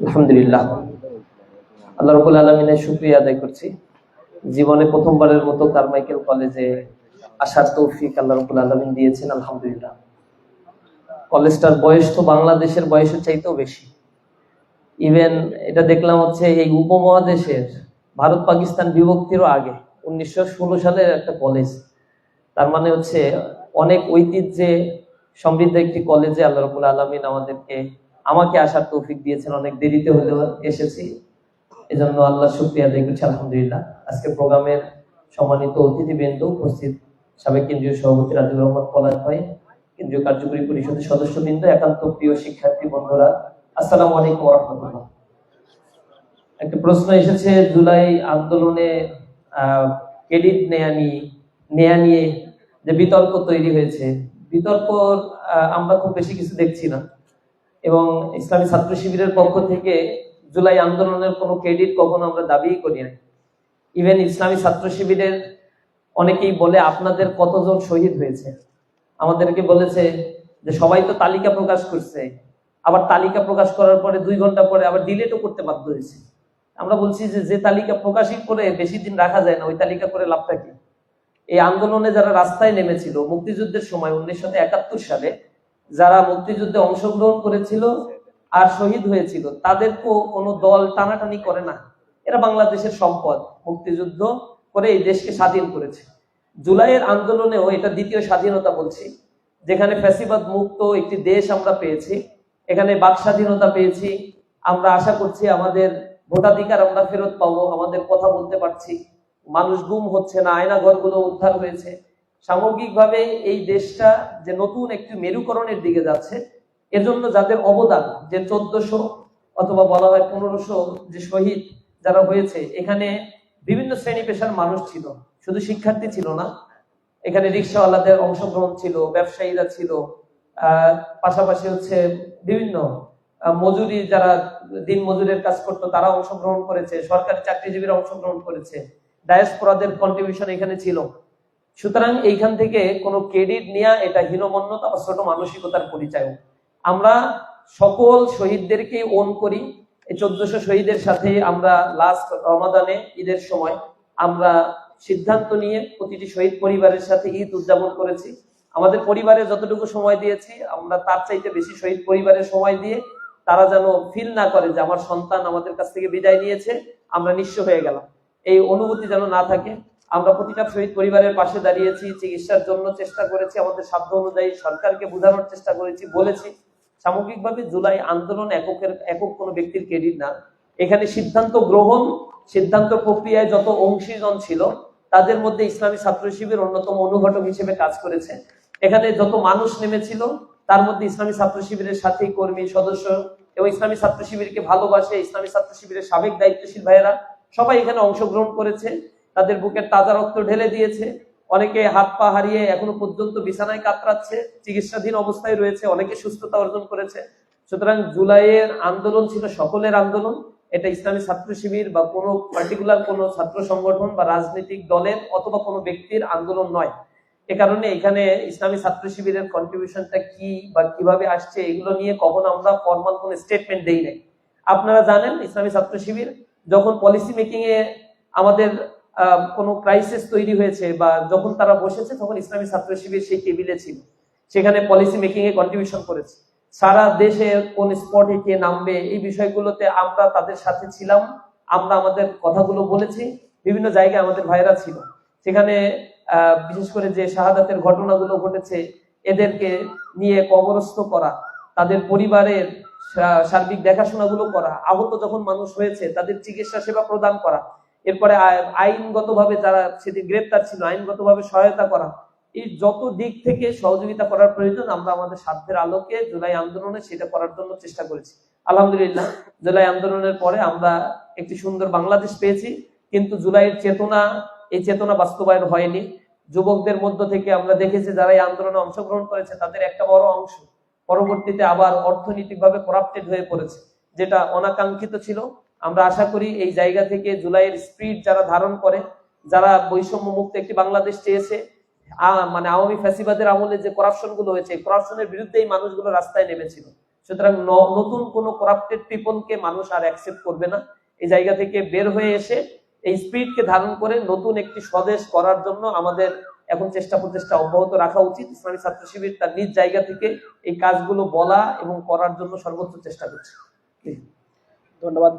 আলহামদুলিল্লাহ। আল্লাহ রবুল আলমিনের শুক্রিয়া আদায় করছি। জীবনে প্রথমবারের মতো কারমাইকেল কলেজে আসার তৌফিক আল্লাহ রবুল আলমিন দিয়েছেন, আলহামদুলিল্লাহ। কলেজটার বয়স তো বাংলাদেশের বয়সের চাইতেও বেশি। ইভেন এটা দেখলাম হচ্ছে এই উপমহাদেশের ভারত পাকিস্তান বিভক্তিরও আগে, উনিশশো ষোলো সালের একটা কলেজ। তার মানে হচ্ছে অনেক ঐতিহ্যে সমৃদ্ধ একটি কলেজে আল্লাহ রবুল আলমিন আমাদেরকে আমাকে আসার তৌফিক দিয়েছেন, অনেক দেরিতে হলেও এসেছি। এজন্য আল্লাহ শুক্রিয়া আদায় করছি, আলহামদুলিল্লাহ। আজকে প্রোগ্রামের সম্মানিত অতিথিবৃন্দ উপস্থিত সাবেক কেন্দ্রীয় সভাপতি রাজুর রহমান পলাশ ভাই, কেন্দ্রীয় কার্যকরী পরিষদের সদস্যবৃন্দ, একান্ত প্রিয় শিক্ষার্থী বন্ধুরা, আসসালামু আলাইকুম রহমতুল্লাহ। একটা প্রশ্ন এসেছে, জুলাই আন্দোলনে ক্রেডিট নেয়া নিয়ে নেয়া নিয়ে যে বিতর্ক তৈরি হয়েছে, বিতর্ক আমরা খুব বেশি কিছু দেখছি না। এবং ইসলামী ছাত্র শিবিরের পক্ষ থেকে জুলাই আন্দোলনের কোনো ক্রেডিট কখনো আমরা দাবিই করি না ইভেন ইসলামী ছাত্র শিবিরের অনেকেই বলে, আপনাদের কতজন শহীদ হয়েছে? আমাদেরকে বলেছে যে, সবাই তো তালিকা প্রকাশ করছে। আবার তালিকা প্রকাশ করার পরে দুই ঘণ্টা পরে আবার ডিলেটও করতে বাধ্য হয়েছে। আমরা বলছি যে যে তালিকা প্রকাশই করে বেশি দিন রাখা যায় না, ওই তালিকা করে লাভটা কি? এই আন্দোলনে যারা রাস্তায় নেমেছিল, মুক্তিযুদ্ধের সময় উনিশশো একাত্তর সালে যারা মুক্তিযুদ্ধে অংশগ্রহণ করেছিল আর শহীদ হয়েছিল, তাদেরকেও কোনো দল টানাটানি করে না। এরা বাংলাদেশের সম্পদ। মুক্তিযুদ্ধ করে এই দেশকে স্বাধীন করেছে। জুলাইয়ের আন্দোলনেও এটা দ্বিতীয় স্বাধীনতা বলছি, যেখানে ফ্যাসিবাদ মুক্ত একটি দেশ আমরা পেয়েছি। এখানে বাক স্বাধীনতা পেয়েছি। আমরা আশা করছি আমাদের ভোটাধিকার আমরা ফেরত পাবো, আমাদের কথা বলতে পারছি। মানুষ গুম হচ্ছে না আয়না ঘরগুলো উদ্ধার হয়েছে। সামগ্রিকভাবে এই দেশটা যে নতুন একটি মেরুকরণের দিকে যাচ্ছে এজন্য যাদের অবদান যে চোদ্দশো অথবা বলা হয় পনেরোশো যে শহীদ যারা হয়েছে, এখানে বিভিন্ন শ্রেণি পেশার মানুষ ছিল। শুধু শিক্ষার্থী ছিল না, এখানে রিক্সাওয়ালাদের অংশগ্রহণ ছিল, ব্যবসায়ীরা ছিল পাশাপাশি হচ্ছে বিভিন্ন মজুরি যারা দিন মজুরের কাজ করতো, তারা অংশগ্রহণ করেছে, সরকারি চাকরিজীবীরা অংশগ্রহণ করেছে। ডায়াসপোরাদের কন্ট্রিবিউশন এখানে ছিল। সুতরাং এইখান থেকে কোনো ক্রেডিট নেওয়া এটা হীনমন্যতা বা ছোট মানসিকতার পরিচয়। আমরা সকল শহীদদেরকে ওন করি। এই চোদ্দশো শহীদের সাথে আমরা লাস্ট রমাদানে, ঈদের সময় আমরা সিদ্ধান্ত নিয়ে প্রতিটি শহীদ পরিবারের সাথে ঈদ উদযাপন করেছি। আমাদের পরিবারে যতটুকু সময় দিয়েছি, আমরা তার চাইতে বেশি শহীদ পরিবারের সময় দিয়ে তারা যেন ফিল না করে যে আমার সন্তান আমাদের কাছ থেকে বিদায় নিয়েছে, আমরা নিঃস্ব হয়ে গেলাম। এই অনুভূতি যেন না থাকে আমরা প্রতিটা শহীদ পরিবারের পাশে দাঁড়িয়েছি, চিকিৎসার জন্য চেষ্টা করেছি, আমাদের সাধ্য অনুযায়ী সরকারকে বোঝানোর চেষ্টা করেছি, বলেছি। সামগ্রিকভাবে জুলাই আন্দোলন এককের, একক কোনো ব্যক্তির ক্রেডিট না। এখানে সিদ্ধান্ত গ্রহণ, সিদ্ধান্ত প্রক্রিয়ায় যত অংশীজন ছিল, তাদের মধ্যে ইসলামী ছাত্র শিবির অন্যতম অনুঘটক হিসেবে কাজ করেছে। এখানে যত মানুষ নেমেছিল, তার মধ্যে ইসলামী ছাত্র শিবিরের সাথী, কর্মী, সদস্য এবং ইসলামী ছাত্র শিবিরকে ভালোবাসে, ইসলামী ছাত্র শিবিরের সাবেক দায়িত্বশীল ভাইয়েরা সবাই এখানে অংশগ্রহণ করেছে। তাদের বুকের তাজা রক্ত ঢেলে দিয়েছে। অনেকে হাত পা হারিয়ে এখনও পর্যন্ত বিছানায় কাতরাচ্ছে, চিকিৎসাধীন অবস্থায় রয়েছে, অনেকে সুস্থতা অর্জন করেছে। সুতরাং জুলাইয়ের আন্দোলন ছিল সকলের আন্দোলন। এটা ইসলামী ছাত্র শিবির বা কোনো পার্টিকুলার কোনো ছাত্র সংগঠন বা রাজনৈতিক দলের অথবা কোনো ব্যক্তির আন্দোলন নয়। এ কারণে এখানে ইসলামী ছাত্র শিবিরের কন্ট্রিবিউশনটা কি বা কীভাবে আসছে, এগুলো নিয়ে কখন আমরা ফর্মাল কোনো স্টেটমেন্ট দেই নাই। আপনারা জানেন ইসলামী ছাত্র শিবির যখন পলিসি মেকিং এ আমাদের কোনো ক্রাইসিস তৈরি হয়েছে বা যখন তারা বসেছে, তখন ইসলামী ছাত্র শিবির সেই টেবিলে ছিল। সেখানে পলিসি মেকিং এ কন্ট্রিবিউশন করেছে। সারা দেশে কোন স্পটে কে নামবে, এই বিষয়গুলোতে আমরা তাদের সাথে ছিলাম। আমরা আমাদের কথাগুলো বলেছি। বিভিন্ন জায়গায় আমাদের ভাইরা ছিল। সেখানে বিশেষ করে যে শাহাদাতের ঘটনাগুলো ঘটেছে, এদেরকে নিয়ে কবরস্থ করা, তাদের পরিবারের সার্বিক দেখাশোনাগুলো করা, আহত যখন মানুষ হয়েছে, তাদের চিকিৎসা সেবা প্রদান করা এরপরে আই- আইনগতভাবে যারা সেদিন গ্রেপ্তার ছিল, আইনগতভাবে সহায়তা করা এই যত দিক থেকে সহযোগিতা করার প্রয়োজন, আমরা আমাদের সাধ্যের আলোকে জুলাই আন্দোলনে সেটা করার জন্য চেষ্টা করেছি। আলহামদুলিল্লাহ, জুলাই আন্দোলনের পরে আমরা একটি সুন্দর বাংলাদেশ পেয়েছি, কিন্তু জুলাইয়ের চেতনা, এই চেতনা বাস্তবায়ন হয়নি। যুবকদের মধ্য থেকে আমরা দেখেছি, যারা এই আন্দোলনে অংশগ্রহণ করেছে, তাদের একটা বড় অংশ পরবর্তীতে আবার অর্থনৈতিকভাবে করাপ্টেড হয়ে পড়েছে, যেটা অনাকাঙ্ক্ষিত ছিল। আমরা আশা করি এই জায়গা থেকে জুলাইয়ের স্পিড যারা ধারণ করে, যারা বৈষম্য মুক্ত একটি বাংলাদেশ চেয়েছে মানে আওয়ামী ফ্যাসিবাদের আমলে যে করাপশনগুলো হয়েছে করাপশনের বিরুদ্ধে এই মানুষগুলো রাস্তায় নেমেছিল। সুতরাং নতুন কোন করাপ্টেড পিপলকে মানুষ আর অ্যাকসেপ্ট করবে না। এই জায়গা থেকে বের হয়ে এসে এই স্পিরিটকে ধারণ করে নতুন একটি স্বদেশ করার জন্য আমাদের এখন চেষ্টা প্রচেষ্টা অব্যাহত রাখা উচিত। ইসলামী ছাত্র শিবির তার নিজ জায়গা থেকে এই কাজগুলো বলা এবং করার জন্য সর্বোচ্চ চেষ্টা করছে। ধন্যবাদ।